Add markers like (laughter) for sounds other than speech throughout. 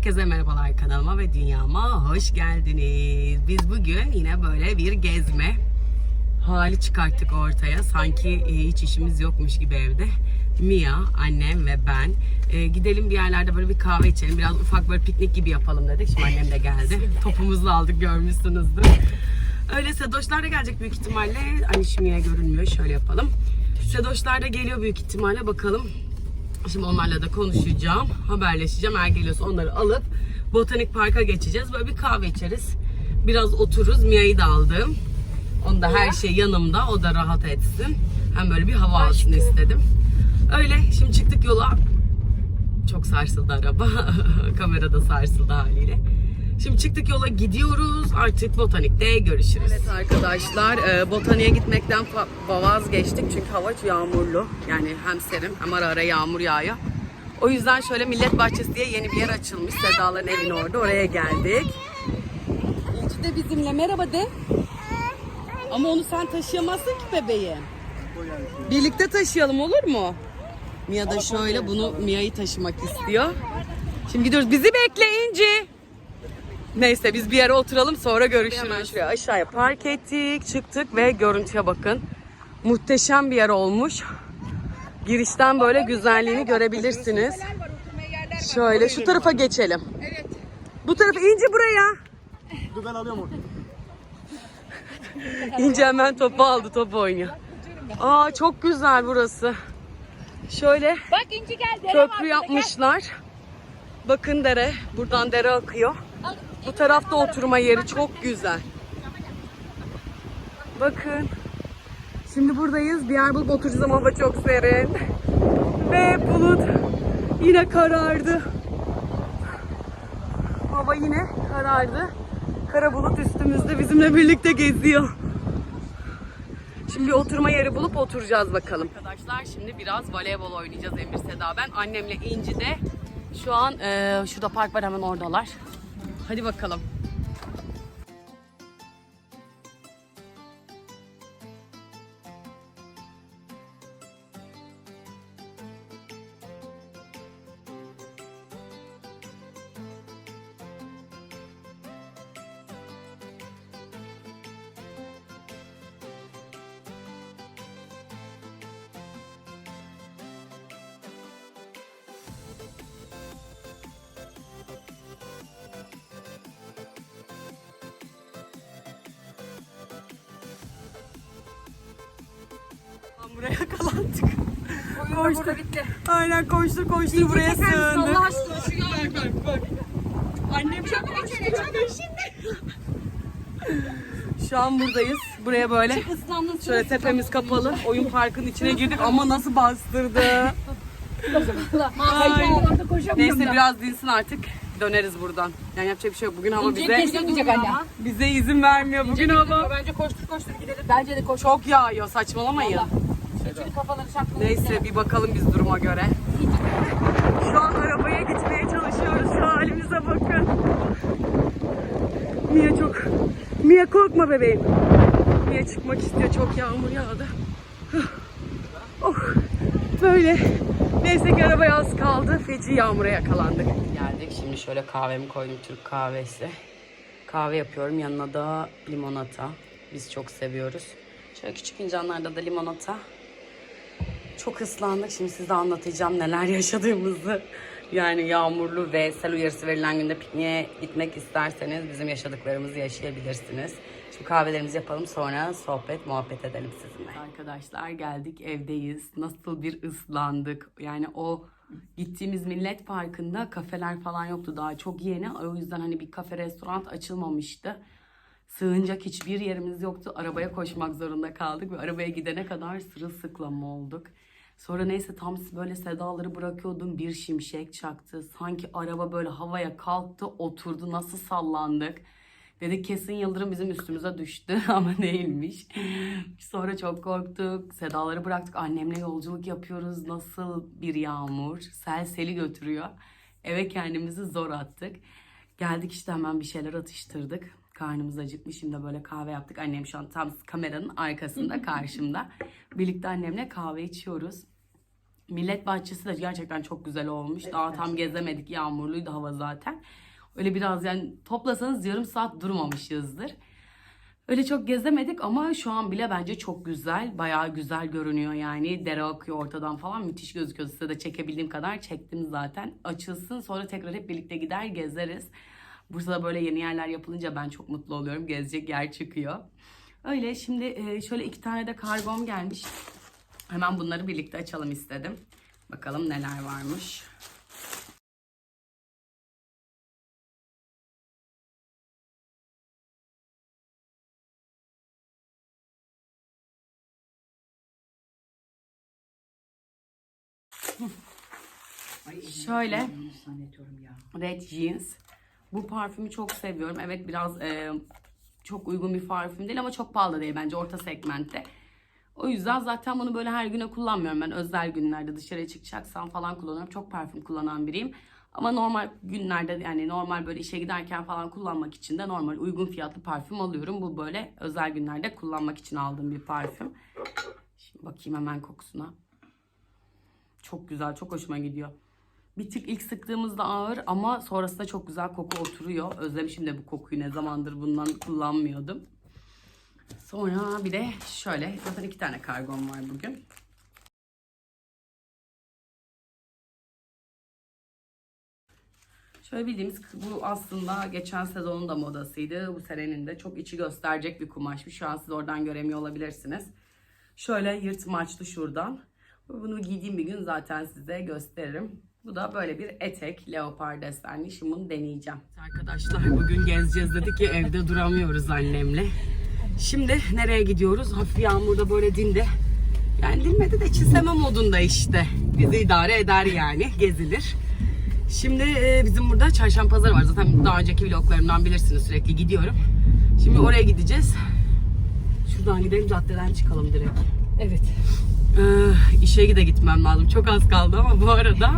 Herkese merhabalar kanalıma ve dünyama hoş geldiniz. Biz bugün yine böyle bir gezme hali çıkarttık ortaya. Sanki e, hiç işimiz yokmuş gibi evde. Mia, annem ve ben e, gidelim bir yerlerde böyle bir kahve içelim. Biraz ufak böyle piknik gibi yapalım dedik. Şimdi annem de geldi. (laughs) Topumuzu aldık görmüşsünüzdür. Öyle Sedoşlar da gelecek büyük ihtimalle. Hani şimdiye görünmüyor. Şöyle yapalım. Sedoşlar da geliyor büyük ihtimalle. Bakalım Şimdi onlarla da konuşacağım, haberleşeceğim. Eğer geliyorsa onları alıp botanik parka geçeceğiz. Böyle bir kahve içeriz. Biraz otururuz. Mia'yı da aldım. Onu da her şey yanımda. O da rahat etsin. Hem böyle bir hava alsın istedim. Öyle. Şimdi çıktık yola. Çok sarsıldı araba. (laughs) Kamera da sarsıldı haliyle. Şimdi çıktık yola gidiyoruz. Artık botanikte görüşürüz. Evet arkadaşlar e, botaniğe gitmekten vazgeçtik. Çünkü hava yağmurlu. Yani hem serin hem ara ara yağmur yağıyor. O yüzden şöyle Millet Bahçesi diye yeni bir yer açılmış. Sedaların evin orada. Oraya geldik. İlçi de bizimle. Merhaba de. Ama onu sen taşıyamazsın ki bebeğim. Birlikte taşıyalım olur mu? Mia da şöyle bunu Mia'yı taşımak istiyor. Şimdi gidiyoruz. Bizi bekle İnci. Neyse biz bir yere oturalım sonra görüşürüz. Şuraya aşağıya park ettik, çıktık ve görüntüye bakın. Muhteşem bir yer olmuş. Girişten böyle güzelliğini görebilirsiniz. Şöyle şu tarafa geçelim. Bu tarafa İnci buraya. Dur ben alıyorum orada. İnci hemen topu aldı, top oynuyor. Aa çok güzel burası. Şöyle Bak İnci gel köprü yapmışlar. Bakın dere, buradan dere akıyor. Bu tarafta oturma yeri çok güzel. Bakın. Şimdi buradayız. Bir bulup oturacağız ama hava çok serin. Ve bulut yine karardı. Hava yine karardı. Kara bulut üstümüzde bizimle birlikte geziyor. Şimdi bir oturma yeri bulup oturacağız bakalım. Arkadaşlar şimdi biraz voleybol oynayacağız Emir Seda ben. Annemle İnci de şu an eee, şurada park var hemen oradalar. Hadi bakalım. Buraya yakalandık. Koştuk. Aynen koştur koştur buraya sığındık. Allah aşkına şu Bak bak bak. Annem çok içeri şimdi. Şu an buradayız. Buraya böyle şöyle tepemiz kapalı. Oyun parkının içine girdik ama nasıl bastırdı. Ay. Neyse biraz dinsin artık. Döneriz buradan. Yani yapacak bir şey yok. Bugün hava bize gidecek anne. bize izin vermiyor. Bugün hava Bence koştur koştur gidelim. Bence de koş. çok yağıyor. Saçmalamayın. Neyse bir bakalım biz duruma göre. Şu an arabaya gitmeye çalışıyoruz. Şu halimize bakın. Mia çok... Mia korkma bebeğim. Mia çıkmak istiyor. Çok yağmur yağdı. Oh, böyle. Neyse ki arabaya az kaldı. Feci yağmura yakalandık. Geldik. Şimdi şöyle kahvemi koydum. Türk kahvesi. Kahve yapıyorum. Yanına da limonata. Biz çok seviyoruz. Şöyle küçük fincanlarda da limonata. Çok ıslandık. Şimdi size anlatacağım neler yaşadığımızı. Yani yağmurlu ve sel uyarısı verilen günde pikniğe gitmek isterseniz bizim yaşadıklarımızı yaşayabilirsiniz. Şimdi kahvelerimizi yapalım sonra sohbet muhabbet edelim sizinle. Arkadaşlar geldik evdeyiz. Nasıl bir ıslandık. Yani o gittiğimiz millet parkında kafeler falan yoktu. Daha çok yeni. O yüzden hani bir kafe restoran açılmamıştı. Sığınacak hiçbir yerimiz yoktu. Arabaya koşmak zorunda kaldık ve arabaya gidene kadar sırılsıklam olduk. Sonra neyse tam böyle sedaları bırakıyordum bir şimşek çaktı. Sanki araba böyle havaya kalktı oturdu nasıl sallandık. Dedik kesin Yıldırım bizim üstümüze düştü (laughs) ama değilmiş. Sonra çok korktuk. Sedaları bıraktık. Annemle yolculuk yapıyoruz. Nasıl bir yağmur. Sel seli götürüyor. Eve kendimizi zor attık. Geldik işte hemen bir şeyler atıştırdık. Karnımız acıkmış. Şimdi böyle kahve yaptık. Annem şu an tam kameranın arkasında (laughs) karşımda. Birlikte annemle kahve içiyoruz. Millet Bahçesi de gerçekten çok güzel olmuş. Daha tam gezemedik. Yağmurluydu hava zaten. Öyle biraz yani toplasanız yarım saat durmamışızdır. Öyle çok gezemedik ama şu an bile bence çok güzel. Bayağı güzel görünüyor yani. Dere akıyor ortadan falan. Müthiş gözüküyor. Size de çekebildiğim kadar çektim zaten. Açılsın sonra tekrar hep birlikte gider gezeriz. Bursa'da böyle yeni yerler yapılınca ben çok mutlu oluyorum. Gezecek yer çıkıyor. Öyle şimdi e, şöyle iki tane de kargom gelmiş. Hemen bunları birlikte açalım istedim. Bakalım neler varmış. Şöyle Red Jeans. Bu parfümü çok seviyorum. Evet biraz e, çok uygun bir parfüm değil ama çok pahalı değil bence orta segmentte. O yüzden zaten bunu böyle her güne kullanmıyorum ben. Özel günlerde dışarıya çıkacaksam falan kullanıyorum. Çok parfüm kullanan biriyim. Ama normal günlerde yani normal böyle işe giderken falan kullanmak için de normal uygun fiyatlı parfüm alıyorum. Bu böyle özel günlerde kullanmak için aldığım bir parfüm. Şimdi bakayım hemen kokusuna. Çok güzel, çok hoşuma gidiyor. Bir tık ilk sıktığımızda ağır ama sonrasında çok güzel koku oturuyor. Özlemişim de bu kokuyu ne zamandır bundan kullanmıyordum. Sonra bir de şöyle zaten iki tane kargom var bugün. Şöyle bildiğimiz bu aslında geçen sezonun da modasıydı. Bu senenin de çok içi gösterecek bir kumaşmış. Şu an siz oradan göremiyor olabilirsiniz. Şöyle yırtmaçlı şuradan. Bunu giydiğim bir gün zaten size gösteririm. Bu da böyle bir etek leopar desenli. Şimdi bunu deneyeceğim. Arkadaşlar bugün gezeceğiz dedik ki evde duramıyoruz annemle. Şimdi nereye gidiyoruz? Hafif yağmurda böyle dindi. Yani dinmedi de çizeme modunda işte. Bizi idare eder yani gezilir. Şimdi e, bizim burada çarşamba pazarı var. Zaten daha önceki vloglarımdan bilirsiniz sürekli gidiyorum. Şimdi oraya gideceğiz. Şuradan gidelim caddeden çıkalım direkt. Evet. Ee, işe de gitmem lazım. Çok az kaldı ama bu arada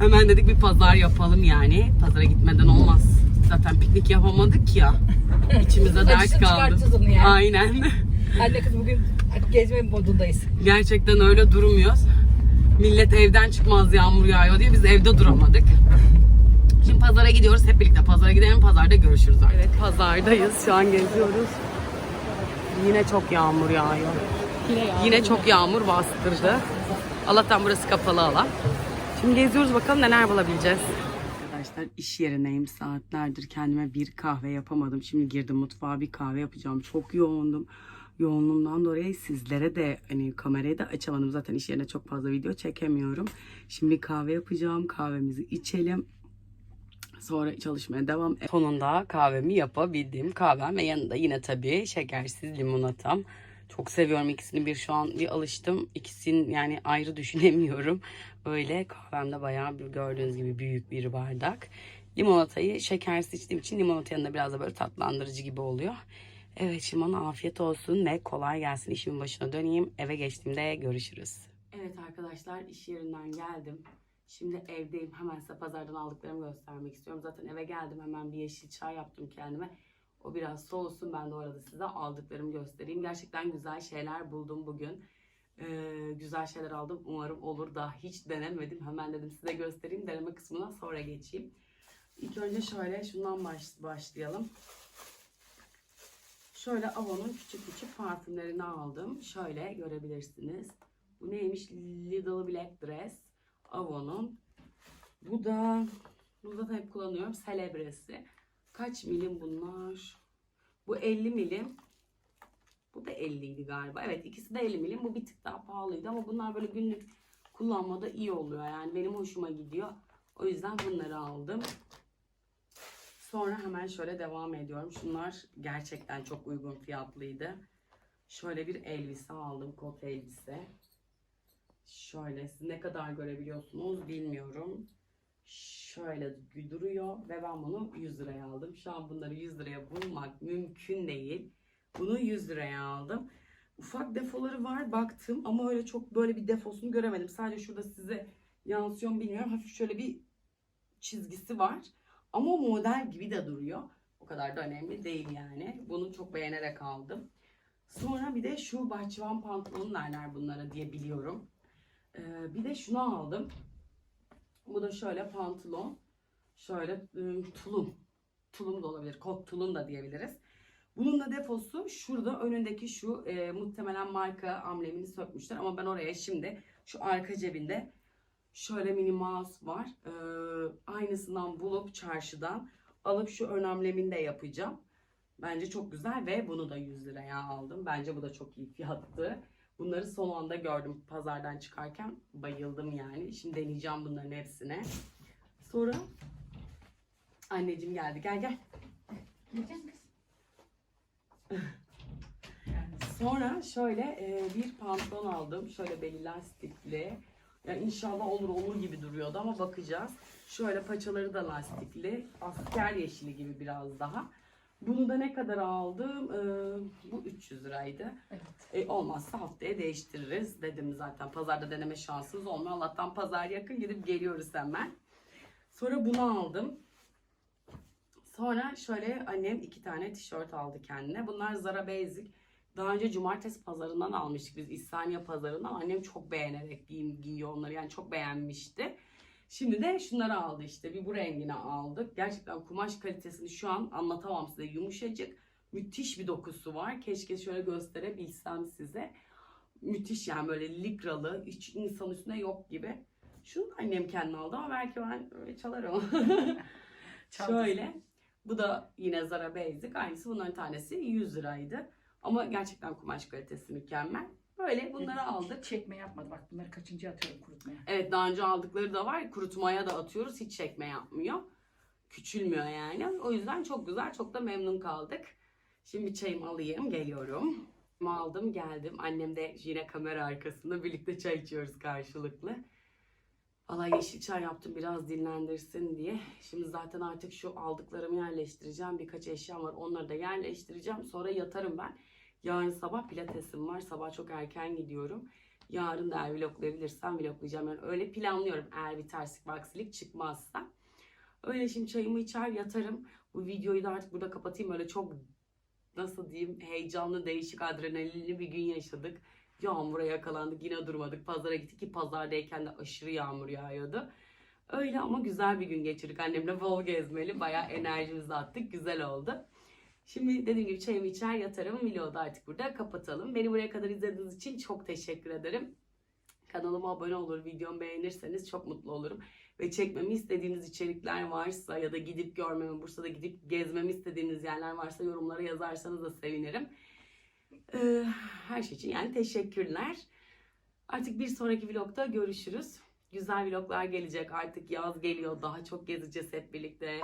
hemen dedik bir pazar yapalım yani. Pazara gitmeden olmaz. Zaten piknik yapamadık ya. İçimize dert Acısını kaldı. çıkartacağız onu yani. Aynen. (laughs) Anne kız bugün gezme modundayız. Gerçekten öyle durmuyoruz. Millet evden çıkmaz yağmur yağıyor diye biz evde duramadık. Şimdi pazara gidiyoruz. Hep birlikte pazara gidelim. Pazarda görüşürüz artık. Evet pazardayız. Şu an geziyoruz. Yine çok yağmur yağıyor. Yine çok yağmur bastırdı. Allah'tan burası kapalı alan. Şimdi geziyoruz bakalım neler bulabileceğiz. Arkadaşlar iş yerindeyim saatlerdir kendime bir kahve yapamadım. Şimdi girdim mutfağa bir kahve yapacağım. Çok yoğundum. Yoğunluğumdan dolayı sizlere de hani kamerayı da açamadım. Zaten iş yerine çok fazla video çekemiyorum. Şimdi kahve yapacağım. Kahvemizi içelim. Sonra çalışmaya devam. Sonunda kahvemi yapabildim. Kahvem ve yanında yine tabii şekersiz limonatam. Çok seviyorum ikisini bir şu an bir alıştım. İkisini yani ayrı düşünemiyorum. Öyle kahvemde bayağı bir gördüğünüz gibi büyük bir bardak. Limonatayı şekersiz içtiğim için limonata yanında biraz da böyle tatlandırıcı gibi oluyor. Evet şimdi bana afiyet olsun ve kolay gelsin. İşimin başına döneyim. Eve geçtiğimde görüşürüz. Evet arkadaşlar iş yerinden geldim. Şimdi evdeyim. Hemen size pazardan aldıklarımı göstermek istiyorum. Zaten eve geldim. Hemen bir yeşil çay yaptım kendime. O biraz soğusun. Ben de orada size aldıklarımı göstereyim. Gerçekten güzel şeyler buldum bugün. Ee, güzel şeyler aldım. Umarım olur da hiç denemedim. Hemen dedim size göstereyim. Deneme kısmına sonra geçeyim. İlk önce şöyle şundan baş, başlayalım. Şöyle Avon'un küçük küçük parfümlerini aldım. Şöyle görebilirsiniz. Bu neymiş? Little Black Dress. Avon'un. Bu da bunu zaten hep kullanıyorum. Celebresi. Kaç milim bunlar? Bu 50 milim. Bu da 50 idi galiba. Evet ikisi de 50 milim. Bu bir tık daha pahalıydı ama bunlar böyle günlük kullanmada iyi oluyor. Yani benim hoşuma gidiyor. O yüzden bunları aldım. Sonra hemen şöyle devam ediyorum. Şunlar gerçekten çok uygun fiyatlıydı. Şöyle bir elbise aldım. Kot elbise. Şöyle siz ne kadar görebiliyorsunuz bilmiyorum. Şöyle duruyor ve ben bunu 100 liraya aldım. Şu an bunları 100 liraya bulmak mümkün değil. Bunu 100 liraya aldım. Ufak defoları var baktım ama öyle çok böyle bir defosunu göremedim. Sadece şurada size yansıyor bilmiyorum. Hafif şöyle bir çizgisi var. Ama model gibi de duruyor. O kadar da önemli değil yani. Bunu çok beğenerek aldım. Sonra bir de şu bahçıvan pantolon derler bunlara diye biliyorum. Ee, bir de şunu aldım. Bu da şöyle pantolon. Şöyle e, tulum. Tulum da olabilir. Kot tulum da diyebiliriz. Bunun da deposu şurada önündeki şu e, muhtemelen marka amblemini sökmüşler ama ben oraya şimdi şu arka cebinde şöyle mini mouse var. E, aynısından bulup çarşıdan alıp şu ön amblemini de yapacağım. Bence çok güzel ve bunu da 100 liraya aldım. Bence bu da çok iyi fiyattı. Bunları son anda gördüm pazardan çıkarken. Bayıldım yani. Şimdi deneyeceğim bunların hepsine. Sonra anneciğim geldi. Gel gel. (laughs) Sonra şöyle e, bir pantolon aldım. Şöyle beli lastikli. Yani inşallah olur olur gibi duruyordu ama bakacağız. Şöyle paçaları da lastikli. Asker yeşili gibi biraz daha. Bunu da ne kadar aldım? Ee, bu 300 liraydı. Evet. E, olmazsa haftaya değiştiririz dedim zaten. Pazarda deneme şansımız olmuyor. Allah'tan pazar yakın gidip geliyoruz hemen. Sonra bunu aldım. Sonra şöyle annem iki tane tişört aldı kendine. Bunlar Zara Basic. Daha önce cumartesi pazarından almıştık biz İhsaniye pazarından. Annem çok beğenerek giyiyor onları yani çok beğenmişti. Şimdi de şunları aldı işte bir bu rengini aldık. Gerçekten kumaş kalitesini şu an anlatamam size yumuşacık. Müthiş bir dokusu var. Keşke şöyle gösterebilsem size. Müthiş yani böyle likralı hiç insan üstüne yok gibi. Şunu annem kendi aldı ama belki ben çalarım. (laughs) Şöyle. Bu da yine Zara Basic. Aynısı bunların tanesi 100 liraydı. Ama gerçekten kumaş kalitesi mükemmel. Böyle bunları aldık. Çekme yapmadı. Bak bunları kaçıncı atıyorum kurutmaya. Evet daha önce aldıkları da var. Kurutmaya da atıyoruz. Hiç çekme yapmıyor. Küçülmüyor yani. O yüzden çok güzel. Çok da memnun kaldık. Şimdi çayımı alayım. Geliyorum. Aldım geldim. Annem de yine kamera arkasında birlikte çay içiyoruz karşılıklı. Valla yeşil çay yaptım biraz dinlendirsin diye. Şimdi zaten artık şu aldıklarımı yerleştireceğim. Birkaç eşyam var onları da yerleştireceğim. Sonra yatarım ben. Yarın sabah pilatesim var. Sabah çok erken gidiyorum. Yarın da eğer vloglayabilirsem vloglayacağım. Yani öyle planlıyorum eğer bir terslik aksilik çıkmazsa. Öyle şimdi çayımı içer yatarım. Bu videoyu da artık burada kapatayım. Öyle çok nasıl diyeyim heyecanlı değişik adrenalinli bir gün yaşadık. Yağmura yakalandık yine durmadık. Pazara gittik ki pazardayken de aşırı yağmur yağıyordu. Öyle ama güzel bir gün geçirdik. Annemle bol gezmeli. Bayağı enerjimizi attık. Güzel oldu. Şimdi dediğim gibi çayımı içer yatarım. Vlogu da artık burada kapatalım. Beni buraya kadar izlediğiniz için çok teşekkür ederim. Kanalıma abone olur, videomu beğenirseniz çok mutlu olurum. Ve çekmemi istediğiniz içerikler varsa ya da gidip görmemi, Bursa'da gidip gezmemi istediğiniz yerler varsa yorumlara yazarsanız da sevinirim. Ee, her şey için yani teşekkürler. Artık bir sonraki vlogda görüşürüz. Güzel vloglar gelecek. Artık yaz geliyor. Daha çok gezeceğiz hep birlikte.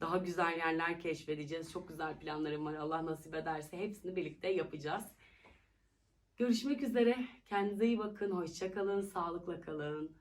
Daha güzel yerler keşfedeceğiz. Çok güzel planlarım var. Allah nasip ederse hepsini birlikte yapacağız. Görüşmek üzere. Kendinize iyi bakın. Hoşça kalın. Sağlıkla kalın.